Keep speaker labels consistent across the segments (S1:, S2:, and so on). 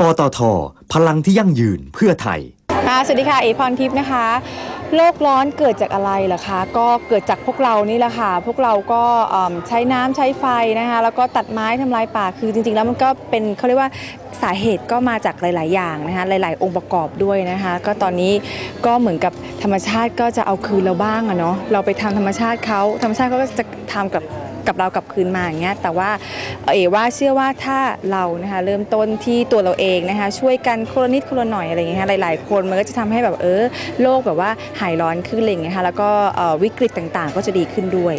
S1: ปตท พลังที่ยั่งยืนเพื่อไทย
S2: ค่ะสวัสดีค่ะเอพรทิพย์นะคะ โลกร้อนเกิดจากอะไรล่ะคะ ก็เกิดจากพวกเรานี่แหละค่ะ พวกเราก็ใช้น้ำใช้ไฟนะคะ แล้วก็ตัดไม้ทำลายป่า คือจริงๆ แล้วมันก็เป็นเขาเรียกว่าสาเหตุก็มาจากหลาย ๆ อย่างนะคะ หลาย ๆ องค์ประกอบด้วยนะคะ ก็ตอนนี้ก็เหมือนกับธรรมชาติก็จะเอาคืนเราบ้างอะเนาะ เราไปทำธรรมชาติเขาธรรมชาติเขาก็จะทำกับ กับเรากลับคืนมาอย่างเงี้ยแต่ว่าเอว่าเชื่อว่าถ้าเรานะคะเริ่มต้นที่ตัวเราเองนะคะช่วยกันคนละนิดคนละหน่อยอะไรเงี้ยหลาย ๆ คนมันก็จะทำให้แบบเออโลกแบบว่าหายร้อนขึ้นอะไรงเงี้ยค่ะแล้วก็วิกฤตต่างๆ ก็จะดีขึ้นด้วย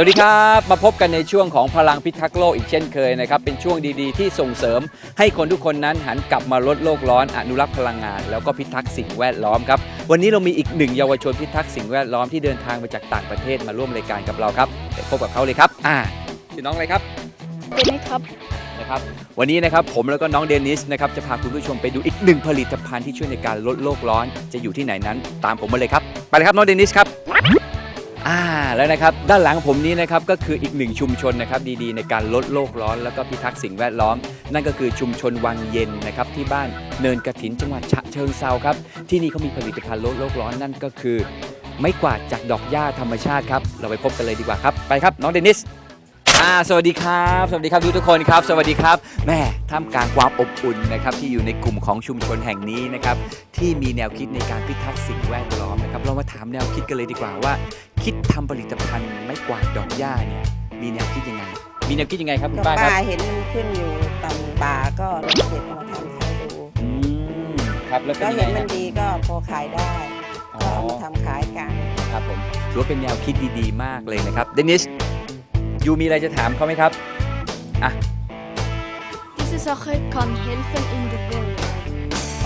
S3: สวัสดีครับ มาพบกันในช่วงของพลังพิทักษ์โลกอีกเช่นเคยนะครับ เป็นช่วงดีๆ ที่ส่งเสริม ให้คนทุกคนนั้นหันกลับมาลดโลกร้อน อนุรักษ์พลังงาน แล้วก็พิทักษ์สิ่งแวดล้อมครับ วันนี้เรามีอีกหนึ่งเยาวชนพิทักษ์สิ่งแวดล้อมที่เดินทางมาจากต่างประเทศมาร่วมรายการกับเราครับไปพบกับเขาเลยครับ อ่าชื่อน้องอะไรครับ
S2: เป็นไหมครับ
S3: นะครับ วันนี้นะครับผมแล้วก็น้องเดนิสนะครับจะพาคุณผู้ชมไปดูอีกหนึ่งผลิตภัณฑ์ที่ช่วยในการลดโลกร้อน จะอยู่ที่ไหนนั้น ตามผมมาเลยครับ ไปเลยครับน้องเดนิสครับ อ่าแล้วนะครับด้านหลังผมนี้นะครับก็คืออีกหนึ่งชุมชนนะครับดีๆ ในการลดโลกร้อน แล้วก็พิทักษ์สิ่งแวดล้อม นั่นก็คือชุมชนวังเย็นนะครับที่บ้านเนินกระถินจังหวัดฉะเชิงเซาครับที่นี่เขามีผลิตภัณฑ์ลดโลกร้อนนั่นก็คือ ไม้กวาดจากดอกหญ้าธรรมชาติครับเราไปพบกันเลยดีกว่าครับไปครับน้องเดนิส อ่าสวัสดีครับ สวัสดีครับทุกๆคนครับ สวัสดีครับแม่ท่ามกลางความอบอุ่นนะครับที่อยู่ในกลุ่มของชุมชนแห่งนี้นะครับที่มีแนวคิดในการพิทักษ์สิ่งแวดล้อมนะครับเรามาถามแนวคิดกันเลยดีกว่าว่า คิดทำผลิตภัณฑ์ไม้กวาดดอกหญ้าเนี่ยมีแนวคิดยังไง มีแนวคิดยังไงครับคุณ
S4: ก็
S3: ป้าครับ
S4: ป้าเห็นมันขึ้นอยู่ตามป่าก็ลองเก็บมาทำขายดู
S3: อืมครับแล้วเป็น
S4: ก็
S3: ยังไง
S4: เห็นมั
S3: ฮะ
S4: นดีก็พอขายได้
S3: อ๋
S4: ก็
S3: อ
S4: เอามาทำขายกัน
S3: ครับผมถือว่าเป็นแนวคิดดีๆ มากเลยนะครับเดนิส ยูมีอะไรจะถามเขาไหมครับ
S5: Diese Sache kann helfen in der Welt.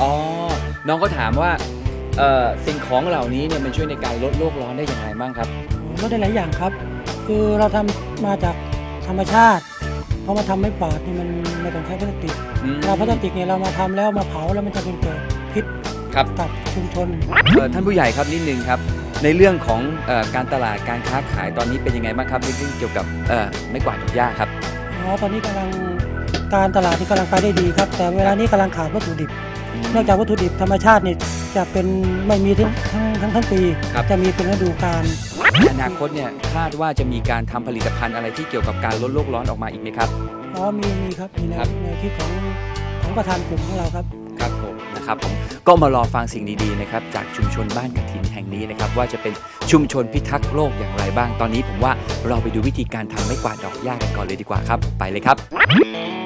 S3: อ๋อ น้องก็ถามว่าเอ่อสิ่งของเหล่านี้เนี่ยมันช่วยในการลดโลกร้อนได้อย่างไรบ้างครับ
S6: ลดได้หลายอย่างครับ คือเราทำมาจากธรรมชาติเพราะมาทำไม่ปาดนี่มันไม่ต้องใช้พลาสติก
S3: อืม
S6: เราพลาสติกเนี่ยเรามาทำแล้วมาเผาแล้วมันจะเป็นเกิดพิษ
S3: ครับ
S6: กับชุมชน
S3: เอ่อท่านผู้ใหญ่ครับนิดนึงครับ ในเรื่องของเออการตลาดการค้าขายตอนนี้เป็นยังไงบ้างครับในเรื่องเกี่ยวกับเอ่อไม้กวาดดอกหญ้าครับ
S6: อ๋อตอนนี้กำลังการตลาดนี่กำลังไปได้ดีครับ แต่เวลานี้กำลังขาดวัตถุดิบ นอกจากวัตถุดิบธรรมชาตินี่จะเป็นไม่มีทั้งทั้งทั้งทั้งปี
S3: ครับ
S6: จะมีเป็นฤดูกาล
S3: ในอนาคตเนี่ยคาดว่าจะมีการทำผลิตภัณฑ์อะไรที่เกี่ยวกับการลดโลกร้อนออกมาอีกไหมครับ
S6: อ๋อมีมีครับมีใน
S3: ครับ
S6: ในที่ของของประธานกลุ่มของเราครับ
S3: ครับผม นะครับผมก็มารอฟังสิ่งดีๆนะครับจากชุมชนบ้านกระถินแห่งนี้นะครับว่าจะเป็นชุมชนพิทักษ์โลกอย่างไรบ้าง ตอนนี้ผมว่าเราไปดูวิธีการทำไม้กวาดดอกหญ้ากันก่อนเลยดีกว่าครับ ไปเลยครับ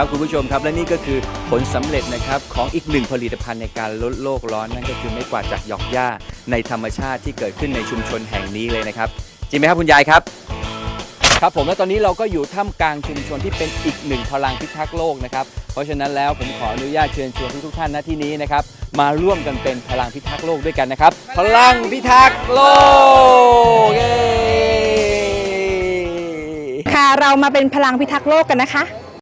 S3: ครับคุณผู้ชมครับและนี่ก็คือผลสำเร็จนะครับของอีกหนึ่งผลิตภัณฑ์ในการลดโลกร้อนนั่นก็คือไม้กวาดจากหยอกหญ้าในธรรมชาติที่เกิดขึ้นในชุมชนแห่งนี้เลยนะครับจริงไหมครับคุณยายครับ ครับผมและตอนนี้เราก็อยู่ท่ามกลางชุมชนที่เป็นอีกหนึ่งพลังพิทักษ์โลกนะครับเพราะฉะนั้นแล้วผมขออนุญาตเชิญชวนทุกท่านณที่นี้นะครับมาร่วมกันเป็นพลังพิทักษ์โลกด้วยกันนะครับ พลังพิทักษ์โลกเย้
S2: ค่ะเรามาเป็นพลังพิทักษ์โลกกันนะคะ